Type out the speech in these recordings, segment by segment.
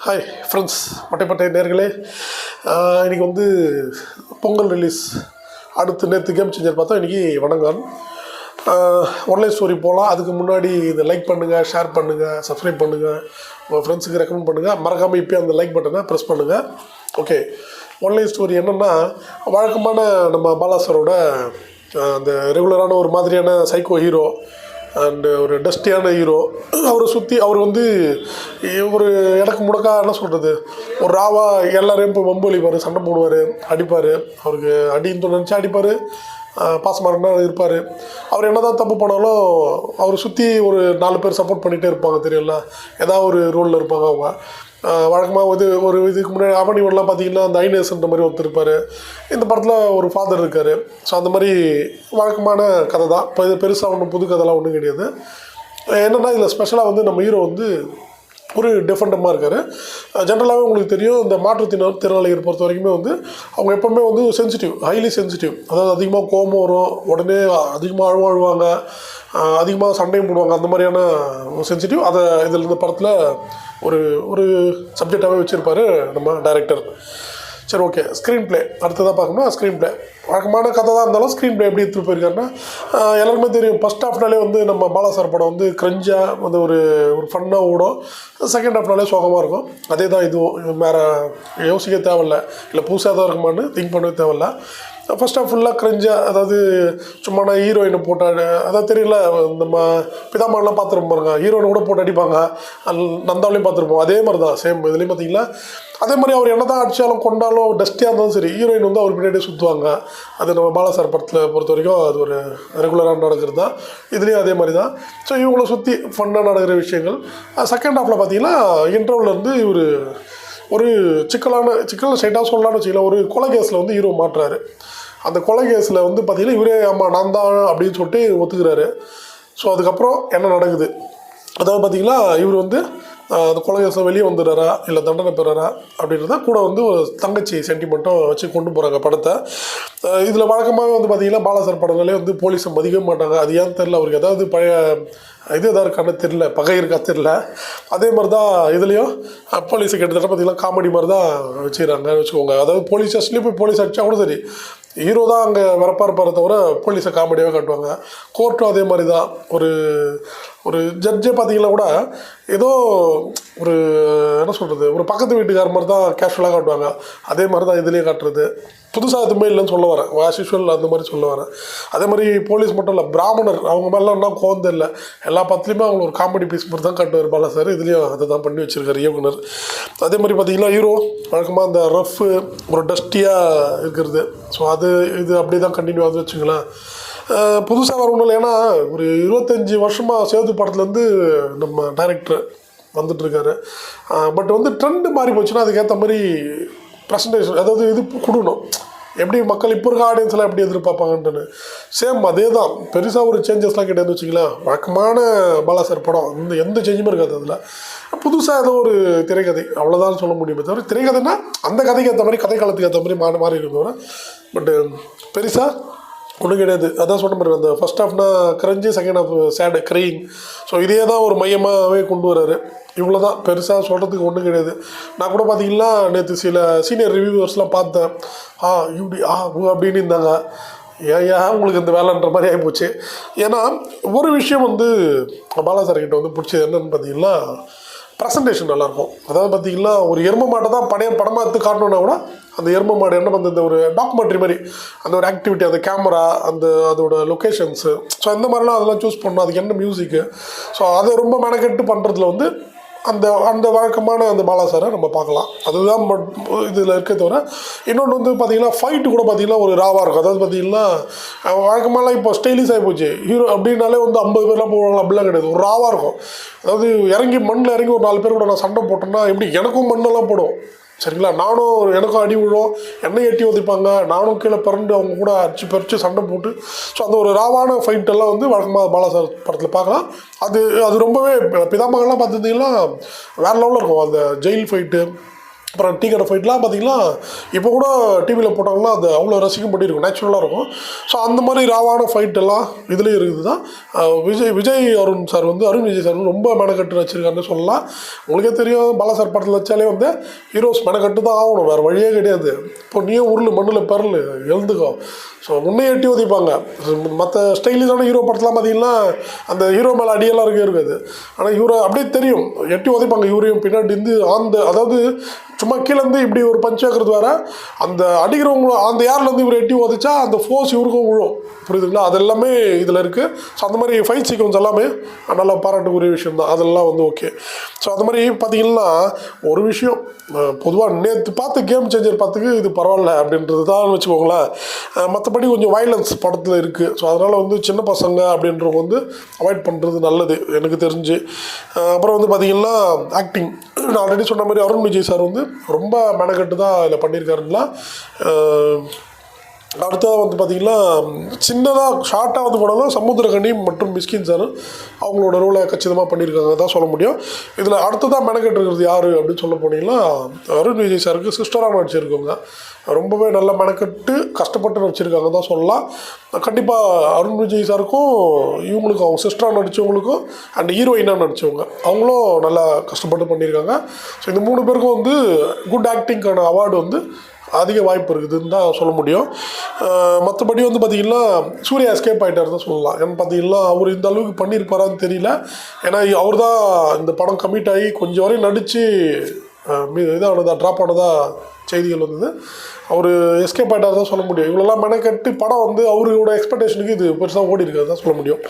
Hi friends மட்டைப்பட்டை நேர்களே இன்றைக்கி வந்து பொங்கல் ரிலீஸ் அடுத்து நேற்று கேம் சேஞ்சர் பார்த்தா இன்றைக்கி வணங்கான். ஒன்லைன் ஸ்டோரி போகலாம் அதுக்கு முன்னாடி இதை லைக் பண்ணுங்கள் ஷேர் பண்ணுங்கள் சப்ஸ்கிரைப் பண்ணுங்கள் உங்கள் ஃப்ரெண்ட்ஸுக்கு ரெக்கமெண்ட் பண்ணுங்கள் மறக்காமல் இப்போயே அந்த லைக் பட்டனை ப்ரெஸ் பண்ணுங்கள் ஓகே ஒன்லைன் ஸ்டோரி என்னென்னா வழக்கமான நம்ம பாலாசரோட அந்த ரெகுலரான ஒரு மாதிரியான சைக்கோ ஹீரோ அண்டு ஒரு டஸ்டியான ஹீரோ அவரை சுற்றி அவர் வந்து ஒரு எனக்கு முடக்கா என்ன சொல்கிறது ஒரு ராவா எல்லாரையும் இப்போ வம்பு சண்டை போடுவார் அடிப்பார். அவருக்கு அடின்னு நினச்சா அடிப்பார். பாசமாரன்னா இருப்பார். அவர் என்ன தான் தப்பு பண்ணாலும் அவரை சுற்றி ஒரு நாலு பேர் சப்போர்ட் பண்ணிகிட்டே இருப்பாங்க தெரியல ஏதாவது ஒரு ரோலில் இருப்பாங்க அவங்க. வழக்கமாக வந்து ஒரு இதுக்கு முன்னாடி அவனிவன்லாம் பார்த்தீங்கன்னா அந்த ஐநேசன்ற மாதிரி ஒருத்தர் இருப்பார். இந்த படத்தில் ஒரு ஃபாதர் இருக்கார். ஸோ அந்த மாதிரி வழக்கமான கதை தான் இப்போ இது பெருசாக ஒன்றும் புது கதைலாம் ஒன்றும் கிடையாது. என்னென்னா இதில் ஸ்பெஷலாக வந்து நம்ம ஹீரோ வந்து ஒரு டிஃபரெண்டமாக இருக்கார். ஜென்ரலாகவே உங்களுக்கு தெரியும் இந்த மாற்றுத்திறன திறனாளிகள் பொறுத்த வரைக்குமே வந்து அவங்க எப்போவுமே வந்து சென்சிட்டிவ் ஹைலி சென்சிட்டிவ் அதாவது அதிகமாக கோபம் வரும் உடனே அதிகமாக அழுவ அழுவாங்க அதிகமாக சண்டையும் போடுவாங்க அந்த மாதிரியான சென்சிட்டிவ் அதை இதில் இந்த படத்தில் ஒரு ஒரு சப்ஜெக்டாகவே வச்சுருப்பார் நம்ம டைரக்டர் சரி ஓகே ஸ்க்ரீன் ப்ளே அடுத்ததாக பார்க்கணும்னா ஸ்க்ரீன் ப்ளே வழக்கமான கதை தான் இருந்தாலும் ஸ்க்ரீன் ப்ளே எப்படி எடுத்துகிட்டு போயிருக்காருன்னா எல்லாருக்குமே தெரியும். ஃபஸ்ட் ஹாஃப்னாலே வந்து நம்ம பாலாசார் படம் வந்து கிரஞ்சாக வந்து ஒரு ஒரு ஃபன்னாக ஓடும். செகண்ட் ஹாஃப்னாலே சோகமாக இருக்கும். அதே தான் இதுவும் வேறு யோசிக்க தேவையில்ல. இல்லை புதுசாக தான் இருக்குமான்னு திங்க் பண்ணவே தேவையில்ல. ஃபர்ஸ்ட் ஆஃப் ஃபுல்லாக கிரஞ்சாக அதாவது சும்மா நான் ஹீரோயினை போட்டாடு அதாவது தெரியல. நம்ம பிதாமகன்லாம் பார்த்துருப்போம் பாருங்க. ஹீரோயினை கூட போட்டு அடிப்பாங்க. அல் நந்தாவிலையும் பார்த்துருப்போம். அதே மாதிரி தான் சேம் இதுலேயும் பார்த்தீங்கன்னா அதே மாதிரி அவர் என்ன தான் அடித்தாலும் கொண்டாலும் டஸ்ட்டியாக இருந்தாலும் சரி ஹீரோயின் வந்து அவர் பின்னாடியே சுற்றுவாங்க அது நம்ம பாலாசார் படத்தில் பொறுத்த வரைக்கும் அது ஒரு ரெகுலராக நடக்கிறது? தான் இதுலேயும் அதே மாதிரி தான். ஸோ இவங்கள சுற்றி ஃபன்னாக நடக்கிற விஷயங்கள். செகண்ட் ஹாஃபில் பார்த்தீங்கன்னா இன்டர்வல்லேருந்து இவர் ஒரு சிக்கலான சிக்கலான ஸ்ட்ரைட்டாக சொல்லலாம்னு வச்சுக்கலாம் ஒரு கொலை கேஸில் வந்து ஹீரோ மாட்டுறாரு. அந்த கொலை கேஸில் வந்து பார்த்தீங்கன்னா இவரே ஆமாம் நான் தான் அப்படின்னு சொல்லிட்டு ஒத்துக்கிறாரு. ஸோ அதுக்கப்புறம் என்ன நடக்குது? அதாவது பார்த்தீங்கன்னா இவர் வந்து அந்த குழந்தை வெளியே வந்துடுறாரா இல்லை தண்டனை பெறறா அப்படின்றத கூட வந்து ஒரு தங்கச்சி சென்டிமெண்ட்டும் வச்சு கொண்டு போகிறாங்க படத்தை. இதில் வழக்கமாகவே வந்து பார்த்திங்கன்னா பாலாசர் படங்களே வந்து போலீஸை மதிக்க மாட்டாங்க. அது ஏன்னு தெரில அவருக்கு ஏதாவது பழைய இது எதாவது இருக்கான்னு தெரில பகை இருக்கா தெரில அதே மாதிரி தான் இதுலேயும் போலீஸை கிட்டத்தட்ட பார்த்தீங்கன்னா காமெடி மாதிரி தான் வச்சுக்கிறாங்கன்னு வச்சுக்கோங்க. அதாவது போலீஸ் ஸ்டேஷன்லேயும் போய் போலீஸ் அடித்தா கூட சரி. ஹீரோ தான் அங்கே வரப்பா இருப்பாரே தவிர போலீஸை காமெடியாகவே காட்டுவாங்க. கோர்ட்டும் அதே மாதிரி தான் ஒரு ஒரு ஜட்ஜே பார்த்தீங்கன்னா கூட ஏதோ ஒரு என்ன சொல்கிறது ஒரு பக்கத்து வீட்டுக்கார மாதிரி தான் கேஷுவலாக காட்டுவாங்க. அதே மாதிரி தான் இதுலேயே காட்டுறது. புதுசாக எதுவுமே இல்லைன்னு சொல்ல வரேன். ஆஸ் அந்த மாதிரி சொல்ல வரேன். அதே மாதிரி போலீஸ் மட்டும் இல்லை பிராமணர் அவங்க மேலாம் என்ன கோந்த இல்லை எல்லா பத்திலையுமே அவங்க ஒரு காமெடி பீஸ் மாதிரி தான் கட்டுவார் பாலா சார் இதுலேயும் அதை தான் பண்ணி வச்சிருக்காரு இயக்குனர். அதே மாதிரி பார்த்தீங்கன்னா ஹீரோ வழக்கமாக அந்த ரஃப்பு ஒரு டஸ்டியாக இருக்கிறது. ஸோ அது இது அப்படியே தான் கண்டினியூ ஆகுது வச்சுங்களேன் புதுசாக வர இல்லை ஏன்னா ஒரு இருபத்தஞ்சி வருஷமாக சேது படத்துலேருந்து நம்ம டைரக்டர் வந்துட்டுருக்காரு பட் வந்து ட்ரெண்டு மாறி போச்சுன்னா அதுக்கேற்ற மாதிரி ப்ரெசன்டேஷன் அதாவது இது கொடுக்கணும் எப்படி மக்கள் இப்போ இருக்க ஆடியன்ஸ்லாம் எப்படி எதிர்பார்ப்பாங்கன்னு சேம் அதே தான் பெருசாக ஒரு சேஞ்சஸ்லாம் கிடையாது வச்சுக்கலாம் வழக்கமான பாலா சார் படம் இந்த எந்த சேஞ்சுமே இருக்காது அதில். புதுசாக ஏதோ ஒரு திரைக்கதை அவ்வளோதான் சொல்ல முடியுமே தவிர திரைக்கதைன்னா அந்த கதைக்கு ஏற்ற மாதிரி கதை காலத்துக்கு ஏற்ற மாதிரி மாறி மாறி இருந்தவரை பட்டு பெருசாக ஒன்றும் கிடையாது. அதான் சொன்ன மாதிரி அந்த ஃபர்ஸ்ட் ஹாஃப்னா கரைஞ்சி second half sad crying so இதே தான் ஒரு மையமாகவே கொண்டு வர்றாரு இவ்வளோ தான் பெருசாக சொல்கிறதுக்கு ஒன்றும் கிடையாது. நான் கூட பார்த்தீங்கன்னா நேற்று சில சீனியர் ரிவ்யூவர்ஸ்லாம் பார்த்தேன். ஆ இப்படி ஆ ஊ அப்படின்னு இருந்தாங்க. ஏன் ஏன் உங்களுக்கு இந்த வேலைன்ற மாதிரி ஆகிப்போச்சு ஏன்னா ஒரு விஷயம் வந்து பாலாசார்கிட்ட வந்து பிடிச்சது என்னன்னு பார்த்தீங்கன்னா ப்ரெசன்டேஷன் நல்லாயிருக்கும். அதாவது பார்த்திங்கன்னா ஒரு எரும மாட்டை தான் படைய படமாக எடுத்து காட்டணுன்னா கூட அந்த எரும மாடு என்ன பண்ணுறது இந்த ஒரு டாக்குமெண்ட்ரி மாதிரி அந்த ஒரு ஆக்டிவிட்டி அந்த கேமரா அந்த அதோட லொக்கேஷன்ஸு ஸோ இந்த மாதிரிலாம் அதெல்லாம் சூஸ் பண்ணணும். அதுக்கு என்ன மியூசிக்கு ஸோ அதை ரொம்ப மெனக்கெட்டு பண்ணுறதுல வந்து அந்த அந்த வழக்கமான அந்த பாலாசாரை நம்ம பார்க்கலாம். அதுதான் இதில் இருக்க தவிர இன்னொன்று வந்து பார்த்தீங்கன்னா ஃபைட்டு கூட பார்த்தீங்கன்னா ஒரு ராவாக இருக்கும். அதாவது பார்த்தீங்கன்னா வழக்கமாலாம் இப்போ ஸ்டைலிஷ் ஆகி போச்சு. ஹீரோ அப்படின்னாலே வந்து ஐம்பது பேர்லாம் போவாங்க அப்படிலாம் கிடையாது. ஒரு ராவாக இருக்கும். அதாவது இறங்கி மண்ணில் இறங்கி ஒரு நாலு பேர் கூட நான் சண்டை போட்டேன்னா எப்படி எனக்கும் மண்ணெல்லாம் போடும். சரிங்களா? நானும் எனக்கும் அடி விழும். என்னை எட்டி உதைப்பாங்க. நானும் கீழே பிறண்டு அவங்க கூட அடிச்சு பறித்து சண்டை போட்டு. ஸோ அந்த ஒரு ராவான ஃபைட் எல்லாம் வந்து வழக்கமாக பாலாசார் படத்தில் பார்க்கலாம். அது அது ரொம்பவே பிதாமகன்லாம் பார்த்துருந்தீங்கன்னா வேறு லெவலில் இருக்கும். அந்த ஜெயில் ஃபைட்டு அப்புறம் டீ கடை ஃபைட்லாம் பார்த்தீங்கன்னா இப்போ கூட டிவியில் போட்டாங்கன்னா அது அவ்வளோ ரசிக்கும்படி இருக்கும் நேச்சுரலாக இருக்கும். ஸோ அந்த மாதிரி ராவான ஃபைட் எல்லாம் இதுலேயும் இருக்குது தான் விஜய் விஜய் அருண் சார் வந்து அருண் விஜய் சார் வந்து ரொம்ப மெனக்கட்டு வச்சுருக்காருன்னு சொல்லலாம். உங்களுக்கே தெரியும் பாலா சார் படத்தில் வச்சாலே வந்து ஹீரோஸ் மெனக்கட்டு தான் ஆகணும் வேறு வழியே கிடையாது. இப்போ நீயே உருள் மண்ணில் பெறல் எழுந்துக்கோ. ஸோ முன்னே எட்டி உதைப்பாங்க. மற்ற ஸ்டைலிஷான ஹீரோ படத்தெலாம் பார்த்தீங்கன்னா அந்த ஹீரோ மேலே அடியெல்லாம் இருக்கே இருக்காது. ஆனால் இவரை அப்படியே தெரியும். எட்டி உதைப்பாங்க இவரையும் பின்னாடி இருந்து ஆந்த அதாவது சும்மா கீழேருந்து இப்படி ஒரு பஞ்ச் வைக்கிறது வேற. அந்த அடிக்கிறவங்க அந்த ஏர்லேருந்து இவர் எட்டி உதச்சா அந்த ஃபோர்ஸ் இவருக்கும் விழும் புரியுதுங்களா? அது எல்லாமே இதில் இருக்குது ஸோ அந்த மாதிரி ஃபைட் சீக்வன்ஸ் எல்லாமே நல்லா பாராட்டுக்குரிய விஷயம் தான் அதெல்லாம் வந்து ஓகே ஸோ அந்த மாதிரி பார்த்தீங்கன்னா ஒரு விஷயம் பொதுவாக நேற்று பார்த்து கேம் சேஞ்சர் பார்த்துக்கு இது பரவாயில்ல அப்படின்றது தான் வச்சுக்கோங்களேன். மற்றபடி கொஞ்சம் வயலன்ஸ் படத்தில் இருக்குது ஸோ அதனால் வந்து சின்ன பசங்க அப்படின்றவங்க வந்து அவாய்ட் பண்ணுறது நல்லது எனக்கு தெரிஞ்சு. அப்புறம் வந்து பார்த்திங்கன்னா ஆக்டிங் நான் ஆல்ரெடி சொன்ன மாதிரி அருண் விஜய் சார் வந்து ரொம்ப மெனக்கட்டு தான் இதில் பண்ணியிருக்காருங்களா? அடுத்தது வந்து பார்த்திங்கன்னா சின்னதாக ஷார்ட்டாக வந்து போனாலும் சமுத்திரகனி மற்றும் மிஸ்கின் சார் அவங்களோட ரோலை கச்சிதமாக பண்ணியிருக்காங்க. தான் சொல்ல முடியும். இதில் அடுத்ததாக மெனக்கெட்டு இருக்கிறது யார் அப்படின்னு சொல்ல போனீங்கன்னா அருண் விஜய் சாருக்கு சிஸ்டராக நடிச்சிருக்கவங்க. ரொம்பவே நல்லா மெனக்கெட்டு கஷ்டப்பட்டு நடிச்சிருக்காங்க தான் சொல்லலாம். கண்டிப்பாக அருண் விஜய் சாருக்கும் இவங்களுக்கும் அவங்க சிஸ்டராக நடித்தவங்களுக்கும் அண்ட் ஹீரோயினாக நடித்தவங்க அவங்களும் நல்லா கஷ்டப்பட்டு பண்ணியிருக்காங்க. ஸோ இந்த மூணு பேருக்கும் வந்து குட் ஆக்டிங்க்கான அவார்டு வந்து அதிக வாய்ப்பு இருக்குதுன்னு தான் சொல்ல முடியும். மற்றபடி வந்து பார்த்திங்கன்னா சூர்யா எஸ்கேப் ஆகிட்டார் தான் சொல்லலாம். ஏன்னு பார்த்திங்கன்னா அவர் இந்த அளவுக்கு பண்ணியிருப்பாரான்னு தெரியல. ஏன்னா அவர் தான் இந்த படம் கமிட் ஆகி கொஞ்சம் வரையும் நடித்து இதானதா ட்ராப் ஆனதா செய்திகள் வந்தது அவர் எஸ்கேப் ஆகிட்டார் தான் சொல்ல முடியும். இவ்வளோலாம் மெனக்கட்டு படம் வந்து அவரோட எக்ஸ்பெக்டேஷனுக்கு இது பெருசாக ஓடி இருக்காது தான் சொல்ல முடியும்.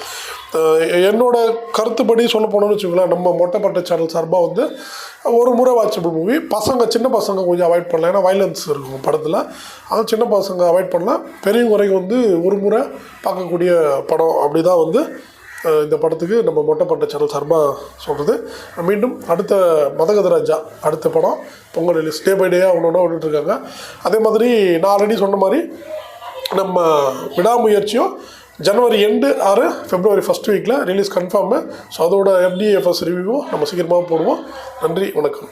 என்னோட கருத்துப்படி சொல்ல போனோம்னு வச்சுக்கோங்களேன் நம்ம மொட்டைப்பட்ட சேனல் சார்பாக வந்து ஒரு முறை வாட்சபிள் மூவி பசங்க சின்ன பசங்க கொஞ்சம் அவாய்ட் பண்ணலாம். ஏன்னா வைலன்ஸ் இருக்கும் படத்தில். அது சின்ன பசங்க அவாய்ட் பண்ணலாம். பெரியவங்க வரைக்கும் வந்து ஒரு முறை பார்க்கக்கூடிய படம் அப்படி தான் வந்து இந்த படத்துக்கு நம்ம மொட்டைப்பட்ட சேனல் சார்பாக சொல்கிறது மீண்டும் அடுத்த மதகதராஜா அடுத்த படம் பொங்கல் ரிலீஸ் டே பை டேயாக ஒன்று ஒன்று விட்டுட்ருக்காங்க அதே மாதிரி நான் ஆல்ரெடி சொன்ன மாதிரி நம்ம விடாமுயற்சியும் ஜனவரி எண்டு ஆறு ஃபெப்ரவரி ஃபஸ்ட் வீக்கில் ரிலீஸ் கன்ஃபார்மு ஸோ அதோட எஃப்டிஎஃப்எஸ் ரிவ்யூவும் நம்ம சீக்கிரமாக போடுவோம். நன்றி வணக்கம்.